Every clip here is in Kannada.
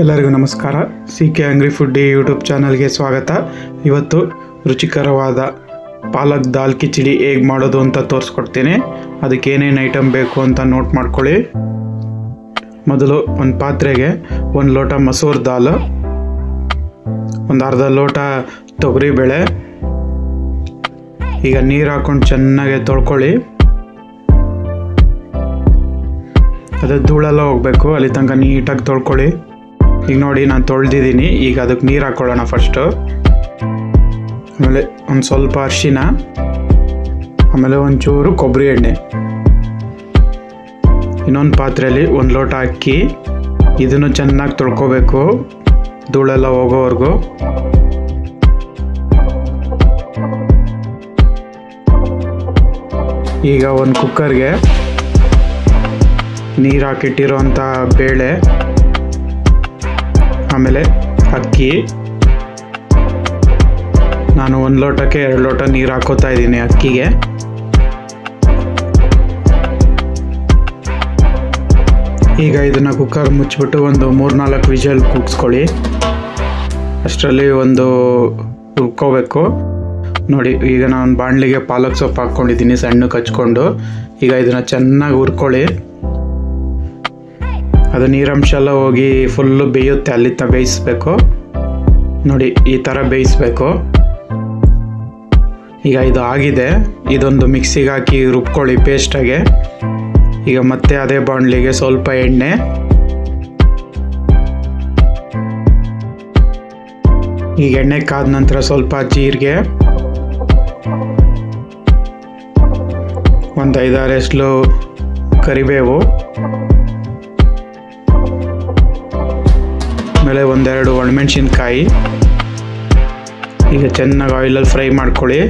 ಎಲ್ಲರಿಗೂ ನಮಸ್ಕಾರ. C K angry foodie YouTube ಚಾನಲ್ಗೆ ಸ್ವಾಗತ. ಇವತ್ತು ರುಚಿಕರವಾದ ಪಾಲಕ್ ದಾಲ್ ಕಿಚಡಿ ಹೇಗೆ ಮಾಡೋದು ಅಂತ ತೋರಿಸ್ಕೊಡ್ತೀನಿ. ಅದಕ್ಕೆ ಏನೇನು ಐಟಮ್ ಬೇಕು ಅಂತ ನೋಟ್ ಮಾಡ್ಕೊಳ್ಳಿ. ಮೊದಲು ಒಂದು ಪಾತ್ರೆಗೆ ಒಂದು ಲೋಟ ಮಸೂರ್ ದಾಲ್, ಒಂದು ಅರ್ಧ ಲೋಟ ತೊಗರಿಬೇಳೆ ಈಗ ನೀರು ಹಾಕ್ಕೊಂಡು ಚೆನ್ನಾಗಿ ತೊಳ್ಕೊಳ್ಳಿ. ಅದೇ ಧೂಳೆಲ್ಲ ಹೋಗಬೇಕು, ಅಲ್ಲಿ ತನಕ ನೀಟಾಗಿ ತೊಳ್ಕೊಳ್ಳಿ. ಈಗ ನೋಡಿ ನಾನು ತೊಳೆದಿದ್ದೀನಿ. ಈಗ ಅದಕ್ಕೆ ನೀರು ಹಾಕ್ಕೊಳ್ಳೋಣ ಫಸ್ಟು ಆಮೇಲೆ ಒಂದು ಸ್ವಲ್ಪ ಅರಿಶಿನ, ಆಮೇಲೆ ಒಂಚೂರು ಕೊಬ್ಬರಿ ಎಣ್ಣೆ. ಇನ್ನೊಂದು ಪಾತ್ರೆಯಲ್ಲಿ ಒಂದು ಲೋಟ ಅಕ್ಕಿ. ಇದನ್ನು ಚೆನ್ನಾಗಿ ತೊಳ್ಕೊಬೇಕು. ಧೂಳೆಲ್ಲ ಹೋಗೋವರೆಗೂ. ಈಗ ಒಂದು ಕುಕ್ಕರ್ಗೆ ನೀರು ಹಾಕಿಟ್ಟಿರೋಂಥ ಬೇಳೆ. ಆಮೇಲೆ ಅಕ್ಕಿ. ನಾನು ಒಂದು ಲೋಟಕ್ಕೆ ಎರಡು ಲೋಟ ನೀರು ಹಾಕೋತಾ ಇದ್ದೀನಿ ಅಕ್ಕಿಗೆ. ಈಗ ಇದನ್ನು ಕುಕ್ಕರ್ ಮುಚ್ಚಿಬಿಟ್ಟು ಒಂದು ಮೂರು ನಾಲ್ಕು ವಿಜಲ್ ಕೂಗಿಸ್ಕೊಳ್ಳಿ. ಅಷ್ಟರಲ್ಲಿ ಒಂದು ರುಬ್ಕೋಬೇಕು. ನೋಡಿ, ಈಗ ನಾನು ಬಾಣಲಿಗೆ ಪಾಲಕ್ ಸೊಪ್ಪು ಹಾಕ್ಕೊಂಡಿದ್ದೀನಿ ಸಣ್ಣಕ್ಕೆ ಹಚ್ಕೊಂಡು ಈಗ ಇದನ್ನು ಚೆನ್ನಾಗಿ ಹುರ್ಕೊಳ್ಳಿ. ಅದು ನೀರಂಶ ಎಲ್ಲ ಹೋಗಿ ಫುಲ್ಲು ಬೇಯುತ್ತೆ, ಅಲ್ಲಿ ತ ಬೇಯಿಸ್ಬೇಕು. ನೋಡಿ, ಈ ಥರ ಬೇಯಿಸ್ಬೇಕು. ಈಗ ಇದು ಆಗಿದೆ. ಇದೊಂದು ಮಿಕ್ಸಿಗೆ ಹಾಕಿ ರುಬ್ಕೊಳ್ಳಿ ಪೇಸ್ಟಾಗೆ. ಈಗ ಮತ್ತೆ ಅದೇ ಬಾಣಲಿಗೆ ಸ್ವಲ್ಪ ಎಣ್ಣೆ. ಈಗ ಎಣ್ಣೆ ಕಾದ ನಂತರ ಸ್ವಲ್ಪ ಜೀರಿಗೆ. ಒಂದು ಐದಾರು ಎಸ್ಲು ಕರಿಬೇವು. ಆಮೇಲೆ ಒಂದೆರಡು ಒಣಮೆಣ್ಸಿನ್ಕಾಯಿ. ಈಗ ಚೆನ್ನಾಗಿ ಆಯಿಲಲ್ಲಿ ಫ್ರೈ ಮಾಡ್ಕೊಳ್ಳಿ.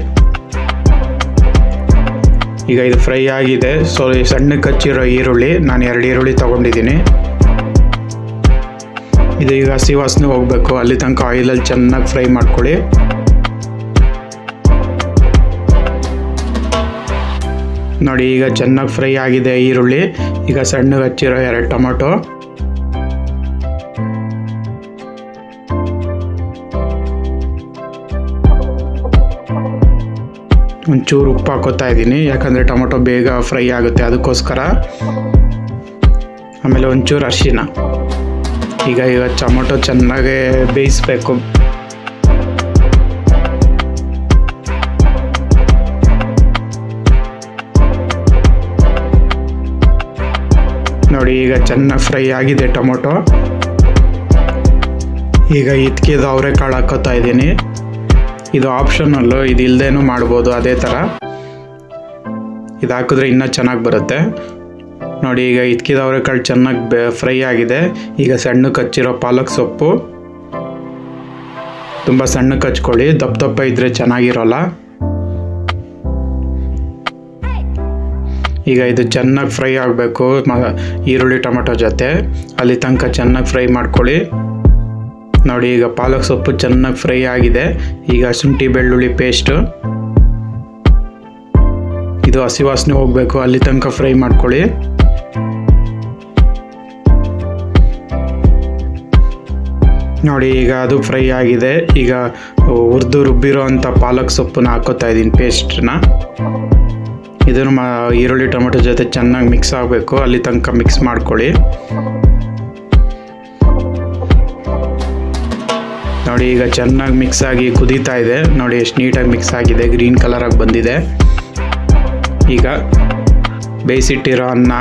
ಈಗ ಇದು ಫ್ರೈ ಆಗಿದೆ. ಸೊ ಸಣ್ಣ ಕಚ್ಚಿರೋ ಈರುಳ್ಳಿ, ನಾನು ಎರಡು ಈರುಳ್ಳಿ ತೊಗೊಂಡಿದ್ದೀನಿ. ಇದು ಈಗ ಹಸಿ ವಾಸನೆ ಹೋಗಬೇಕು. ಅಲ್ಲಿ ತನಕ ಆಯಿಲಲ್ಲಿ ಚೆನ್ನಾಗಿ ಫ್ರೈ ಮಾಡ್ಕೊಳ್ಳಿ. ನೋಡಿ, ಈಗ ಚೆನ್ನಾಗಿ ಫ್ರೈ ಆಗಿದೆ ಈರುಳ್ಳಿ. ಈಗ ಸಣ್ಣಗೆ ಹಚ್ಚಿರೋ ಎರಡು ಟೊಮೊಟೊ. ಒಂಚೂರು ಉಪ್ಪು ಹಾಕೋತಾ ಇದ್ದೀನಿ. ಯಾಕಂದರೆ ಟೊಮೊಟೊ ಬೇಗ ಫ್ರೈ ಆಗುತ್ತೆ. ಅದಕ್ಕೋಸ್ಕರ ಆಮೇಲೆ ಒಂಚೂರು ಅರಿಶಿನ. ಈಗ ಈಗ ಟೊಮೊಟೊ ಚೆನ್ನಾಗಿ ಬೇಯಿಸ್ಬೇಕು. ನೋಡಿ, ಈಗ ಚೆನ್ನಾಗಿ ಫ್ರೈ ಆಗಿದೆ ಟೊಮೊಟೊ. ಈಗ ಇದ್ಕಿದ ಅವರೆಕಾಳು ಹಾಕೋತಾ ಇದ್ದೀನಿ. ಇದು ಆಪ್ಷನಲ್ಲು ಇದು ಇಲ್ಲದೇನು ಮಾಡ್ಬೋದು, ಅದೇ ಥರ. ಇದು ಹಾಕಿದ್ರೆ ಇನ್ನೂ ಚೆನ್ನಾಗಿ ಬರುತ್ತೆ. ನೋಡಿ, ಈಗ ಇದ್ಕಿದ ಅವರೆಕಾಳು ಚೆನ್ನಾಗಿ ಬೆ, ಫ್ರೈ ಆಗಿದೆ. ಈಗ ಸಣ್ಣ ಕಚ್ಚಿರೋ ಪಾಲಕ್ ಸೊಪ್ಪು. ತುಂಬ ಸಣ್ಣ ಕಚ್ಕೊಳ್ಳಿ, ದಪ್ಪ ದಪ್ಪ ಇದ್ದರೆ ಚೆನ್ನಾಗಿರೋಲ್ಲ. ಈಗ ಇದು ಚೆನ್ನಾಗಿ ಫ್ರೈ ಆಗಬೇಕು ಈರುಳ್ಳಿ, ಟೊಮೆಟೊ ಜೊತೆ. ಅಲ್ಲಿ ತನಕ ಚೆನ್ನಾಗಿ ಫ್ರೈ ಮಾಡ್ಕೊಳ್ಳಿ. ನೋಡಿ, ಈಗ ಪಾಲಕ್ ಸೊಪ್ಪು ಚೆನ್ನಾಗಿ ಫ್ರೈ ಆಗಿದೆ. ಈಗ ಶುಂಠಿ, ಬೆಳ್ಳುಳ್ಳಿ ಪೇಸ್ಟು. ಇದು ಹಸಿ ವಾಸನೆ ಹೋಗಬೇಕು, ಅಲ್ಲಿ ತನಕ ಫ್ರೈ ಮಾಡ್ಕೊಳ್ಳಿ. ನೋಡಿ, ಈಗ ಅದು ಫ್ರೈ ಆಗಿದೆ. ಈಗ ಹುರಿದು ರುಬ್ಬಿರೋ ಅಂಥ ಪಾಲಕ್ ಸೊಪ್ಪನ್ನ ಹಾಕೋತಾ ಇದ್ದೀನಿ ಪೇಸ್ಟನ್ನ ಇದನ್ನು ಈರುಳ್ಳಿ, ಟೊಮೆಟೊ ಜೊತೆ ಚೆನ್ನಾಗಿ ಮಿಕ್ಸ್ ಆಗಬೇಕು. ಅಲ್ಲಿ ತನಕ ಮಿಕ್ಸ್ ಮಾಡ್ಕೊಳ್ಳಿ. ನೋಡಿ ಈಗ ಚೆನ್ನಾಗಿ ಮಿಕ್ಸ್ ಆಗಿ ಕುದೀತಾ ಇದೆ. ನೋಡಿ ಎಷ್ಟು ನೀಟಾಗಿ ಮಿಕ್ಸ್ ಆಗಿದೆ. ಗ್ರೀನ್ ಕಲರಾಗಿ ಬಂದಿದೆ. ಈಗ ಬೇಯಿಸಿಟ್ಟಿರೋ ಅನ್ನ.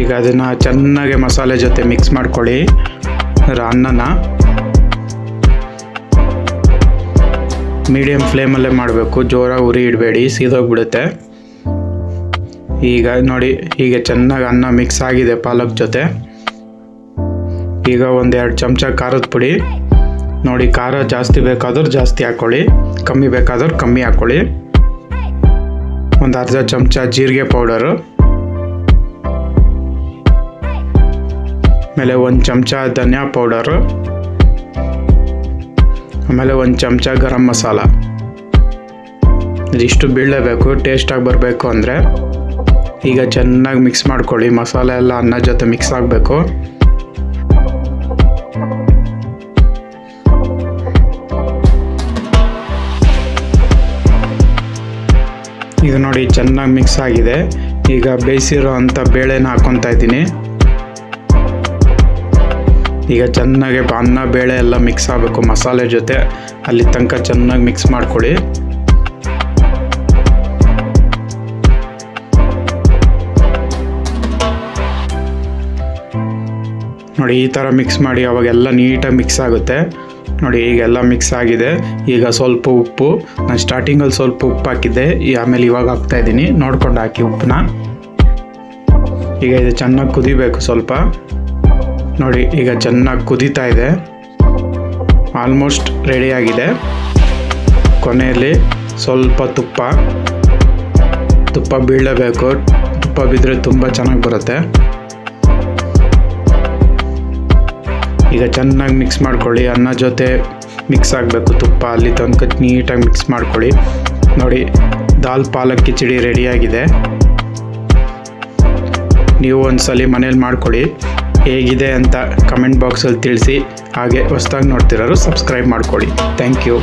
ಈಗ ಅದನ್ನು ಚೆನ್ನಾಗಿ ಮಸಾಲೆ ಜೊತೆ ಮಿಕ್ಸ್ ಮಾಡ್ಕೊಳ್ಳಿ. ಅನ್ನನ. ಮೀಡಿಯಮ್ ಫ್ಲೇಮಲ್ಲೇ ಮಾಡಬೇಕು. ಜೋರಾಗಿ ಉರಿ ಇಡಬೇಡಿ. ಸೀದೋಗ್ಬಿಡುತ್ತೆ. ಈಗ ನೋಡಿ ಹೀಗೆ ಚೆನ್ನಾಗಿ ಅನ್ನ ಮಿಕ್ಸ್ ಆಗಿದೆ ಪಾಲಕ್ ಜೊತೆ. ಈಗ ಒಂದೆರಡು ಚಮಚ ಖಾರದ ಪುಡಿ. ನೋಡಿ, ಖಾರ ಜಾಸ್ತಿ ಬೇಕಾದ್ರೆ ಜಾಸ್ತಿ ಹಾಕ್ಕೊಳ್ಳಿ ಕಮ್ಮಿ ಬೇಕಾದ್ರೆ ಕಮ್ಮಿ ಹಾಕ್ಕೊಳ್ಳಿ ಒಂದು ಅರ್ಧ ಚಮಚ ಜೀರಿಗೆ ಪೌಡರು. ಆಮೇಲೆ ಒಂದು ಚಮಚ ಧನಿಯಾ ಪೌಡರು. ಆಮೇಲೆ ಒಂದು ಚಮಚ ಗರಂ ಮಸಾಲ. ಇದಿಷ್ಟು ಬೀಳಲೇಬೇಕು, ಟೇಸ್ಟಾಗಿ ಬರಬೇಕು ಅಂದರೆ. ಈಗ ಚೆನ್ನಾಗಿ ಮಿಕ್ಸ್ ಮಾಡ್ಕೊಳ್ಳಿ. ಮಸಾಲೆ ಎಲ್ಲ ಅನ್ನ ಜೊತೆ ಮಿಕ್ಸ್ ಆಗಬೇಕು. ಈಗ ನೋಡಿ ಚೆನ್ನಾಗಿ ಮಿಕ್ಸ್ ಆಗಿದೆ. ಈಗ ಬೇಯಿಸಿರೋ ಅಂಥ ಬೇಳೆನ ಹಾಕ್ಕೊತಾ ಇದ್ದೀನಿ. ಈಗ ಚೆನ್ನಾಗಿ ಅನ್ನ, ಬೇಳೆ ಎಲ್ಲ ಮಿಕ್ಸ್ ಆಗಬೇಕು ಮಸಾಲೆ ಜೊತೆ. ಅಲ್ಲಿ ತನಕ ಚೆನ್ನಾಗಿ ಮಿಕ್ಸ್ ಮಾಡ್ಕೊಳ್ಳಿ. ನೋಡಿ ಈ ಥರ ಮಿಕ್ಸ್ ಮಾಡಿ ಅವಾಗೆಲ್ಲ ನೀಟಾಗಿ ಮಿಕ್ಸ್ ಆಗುತ್ತೆ. ನೋಡಿ ಈಗೆಲ್ಲ ಮಿಕ್ಸ್ ಆಗಿದೆ. ಈಗ ಸ್ವಲ್ಪ ಉಪ್ಪು, ನಾನು ಸ್ಟಾರ್ಟಿಂಗಲ್ಲಿ ಸ್ವಲ್ಪ ಉಪ್ಪು ಹಾಕಿದ್ದೆ. ಆಮೇಲೆ ಇವಾಗ ಹಾಕ್ತಾ ಇದ್ದೀನಿ. ನೋಡ್ಕೊಂಡು ಹಾಕಿ ಉಪ್ಪನ್ನ. ಈಗ ಇದು ಚೆನ್ನಾಗಿ ಕುದಿಬೇಕು ಸ್ವಲ್ಪ. ನೋಡಿ, ಈಗ ಚೆನ್ನಾಗಿ ಕುದೀತಾ ಇದೆ. ಆಲ್ಮೋಸ್ಟ್ ರೆಡಿಯಾಗಿದೆ ಕೊನೆಯಲ್ಲಿ ಸ್ವಲ್ಪ ತುಪ್ಪ. ತುಪ್ಪ ಬೀಳಬೇಕು. ತುಪ್ಪ ಬಿದ್ದರೆ ತುಂಬ ಚೆನ್ನಾಗಿ ಬರುತ್ತೆ. ಈಗ ಚೆನ್ನಾಗಿ ಮಿಕ್ಸ್ ಮಾಡ್ಕೊಳ್ಳಿ. ಅನ್ನ ಜೊತೆ ಮಿಕ್ಸ್ ಆಗಬೇಕು ತುಪ್ಪ ಅಲ್ಲಿ ತನಕ ನೀಟಾಗಿ ಮಿಕ್ಸ್ ಮಾಡ್ಕೊಳ್ಳಿ. ನೋಡಿ, ದಾಲ್, ಪಾಲಕ್, ಕಿಚಡಿ ರೆಡಿಯಾಗಿದೆ ನೀವು ಒಂದ್ಸಲಿ ಮನೇಲಿ ಮಾಡ್ಕೊಳ್ಳಿ. ಹೇಗಿದೆ ಅಂತ ಕಮೆಂಟ್ ಬಾಕ್ಸಲ್ಲಿ ತಿಳಿಸಿ. ಹಾಗೆ ಹೊಸ್ದಾಗಿ ನೋಡ್ತಿರೋರು ಸಬ್ಸ್ಕ್ರೈಬ್ ಮಾಡ್ಕೊಳ್ಳಿ. Thank you